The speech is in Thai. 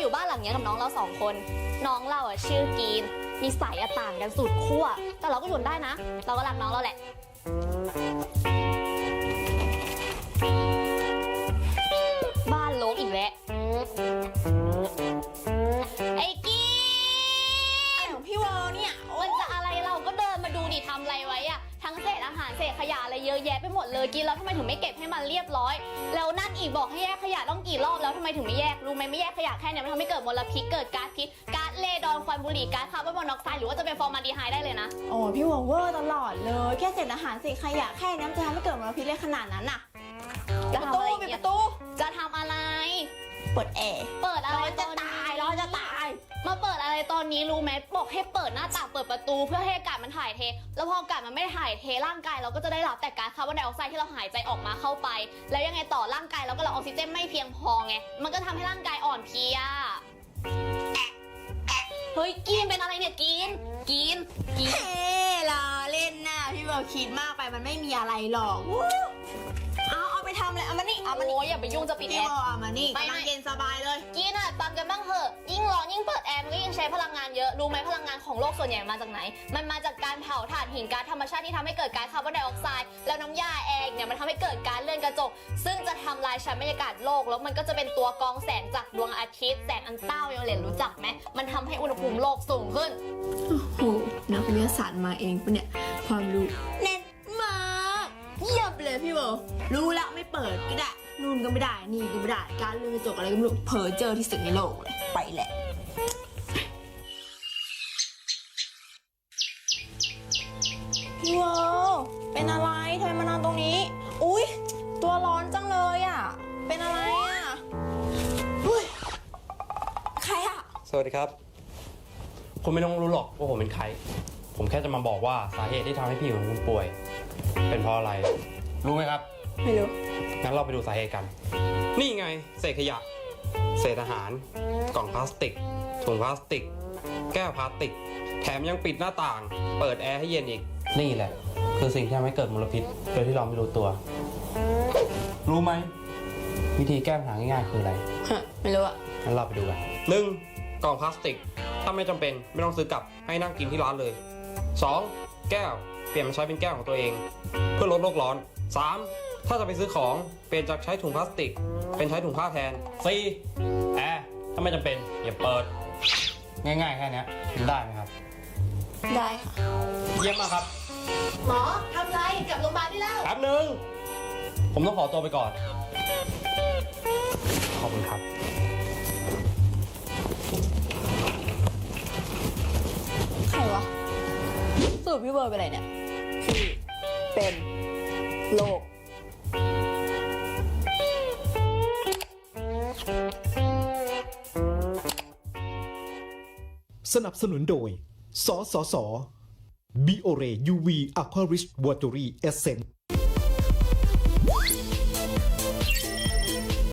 อยู่บ้านหลังเนี้ยกับน้องเราสองคน น้องเราอะชื่อกีนนิสัยอะต่างกันสุดขั้วแต่เราก็อยู่ได้นะ เราก็รักน้องเราแหละ ยะอะไรเยอะแยะไปหมดเลยกินแล้วทำไมถึงไม่เก็บให้มันเรียบร้อย แล้วนั่นอีกบอกให้แยกขยะต้องกี่รอบแล้วทำไมถึงไม่แยกรู้ไหมไม่แยกขยะแค่เนี้ยมันทำให้เกิดมลพิษเกิดก๊าซพิษก๊าซเลดอนควันบุหรี่ก๊าซคาร์บอนมอนอกไซด์หรือว่าจะเป็นฟอร์มาลดีไฮด์ได้เลยนะโอ้พี่วอลเวอร์ตลอดเลย แค่เศษอาหารเศษขยะแค่นี้มันจะทำให้เกิดมลพิษเลยขนาดนั้นน่ะจะประทำตูอะไรปิดเนี่ปยระตูจะทำอะไร เปิดแอร์ เปิดอะไรร้อนจะตายร้อน จะตาย มาเปิดอะไรตอนนี้รู้ไหมบอกให้เปิดหน้าต่างเปิดประตูเพื่อให้อากาศมันถ่ายเท แล้วพออากาศมันไม่ได้ถ่ายเทร่างกายเราก็จะได้รับแต่ก๊าซคาร์บอนไดออกไซด์ที่เราหายใจออกมาเข้าไป แล้วยังไงต่อร่างกายเราก็รับออกซิเจนไม่เพียงพอไง มันก็ทำให้ร่างกายอ่อนเพลีย เฮ้ยกินเป็นอะไรเนี่ยกิน กิน กิน เฮ้ล้อเล่นน่ะพี่วอลคิดมากไปมันไม่มีอะไรหรอกวู้เอาเอาไปทำเลยเอามานี่เอา มานี่โอ้ยอย่าไปยุ่งจะปิดพี่แอวอร์ลเอามานี่ไม่กำลังไม่เย็นสบายเลย กินอะตังกันบ้างเหอะยิ่งร้อนยิ่งเปิดแอร์มันก็ยิ่งใช้พลังงานเยอะรู้ไหมพลังงานของโลกส่วนใหญ่มาจากไหน มันมาจากการเผาถ่านหินก๊าซธรรมชาติที่ทำให้เกิดก๊าซคาร์บอนไดออกไซด์แล้วน้ำยาแอร์อีกเนี่ยมันทำให้เกิดการเลื่อนกระจก ซึ่งจะทำลายชั้นบรรยากาศโลก แล้วมันก็จะเป็นตัวกรองแสงจากดวงอาทิตย์แสงอันเต้ายังเหลนรู้จักไหมมันทำให้อุณหภูมิโลกสูงขึ้น โอ้โหนักวิทยาศาสตร์มาเองปะเนี่ย ความรู้เน็ตมากเยียบเลยพี่วอลรู้ละไม่เปิดก็ได้ นู่นก็ไม่ได้ นี่ก็ไม่ได้ การเลื่อนกระจกอะไรก็ไม่รู้เผลอเจอที่สุดในโลกเลยไปแหละ พี่วอลเป็นอะไรทำไมมานอนตรงนี้ อุ๊ย ตัวร้อนจังเลยอะ เป็นอะไรอะอุ้ยใครอะ สวัสดีครับ คุณไม่ต้องรู้หรอกว่าผมเป็นใคร ผมแค่จะมาบอกว่าสาเหตุที่ทำให้พี่ของคุณป่วย เป็นเพราะอะไร รู้ไหมครับ ไม่รู้ งั้นเราไปดูสาเหตุกัน นี่ไง เศษขยะ เศษอาหาร กล่องพลาสติก ถุงพลาสติก แก้วพลาสติก แถมยังปิดหน้าต่าง เปิดแอร์ให้เย็นอีก นี่แหละ คือสิ่งที่ทำให้เกิดมลพิษ โดยที่เราไม่รู้ตัว รู้ไหม วิธีแก้ปัญหาง่ายๆคืออะไร ฮะ ไม่รู้อะงั้นเราไปดูกันหนึ่งกล่องพลาสติก ถ้าไม่จำเป็นไม่ต้องซื้อกลับให้นั่งกินที่ร้านเลย 2. แก้ว เปลี่ยนมาใช้เป็นแก้วของตัวเอง เพื่อลดโลกร้อน 3. ถ้าจะไปซื้อของเปลี่ยนจากใช้ถุงพลาสติก เป็นใช้ถุงผ้าแทน 4. แอร์ถ้าไม่จำเป็นอย่าเปิด ง่ายๆแค่เนี้ยทำได้ไหมครับ ได้ค่ะ เยี่ยมมากครับหมอทำไรกลับโรงพยาบาลได้แล้วแป๊บหนึ่งผมต้องขอตัวไปก่อน ขอบคุณครับ ใครวะสรุปพี่เบิร์ดเป็นอะไรเนี่ย พี่เป็นโรค สนับสนุนโดย สสสบิโอเร UV Aqua Rich Watery Essence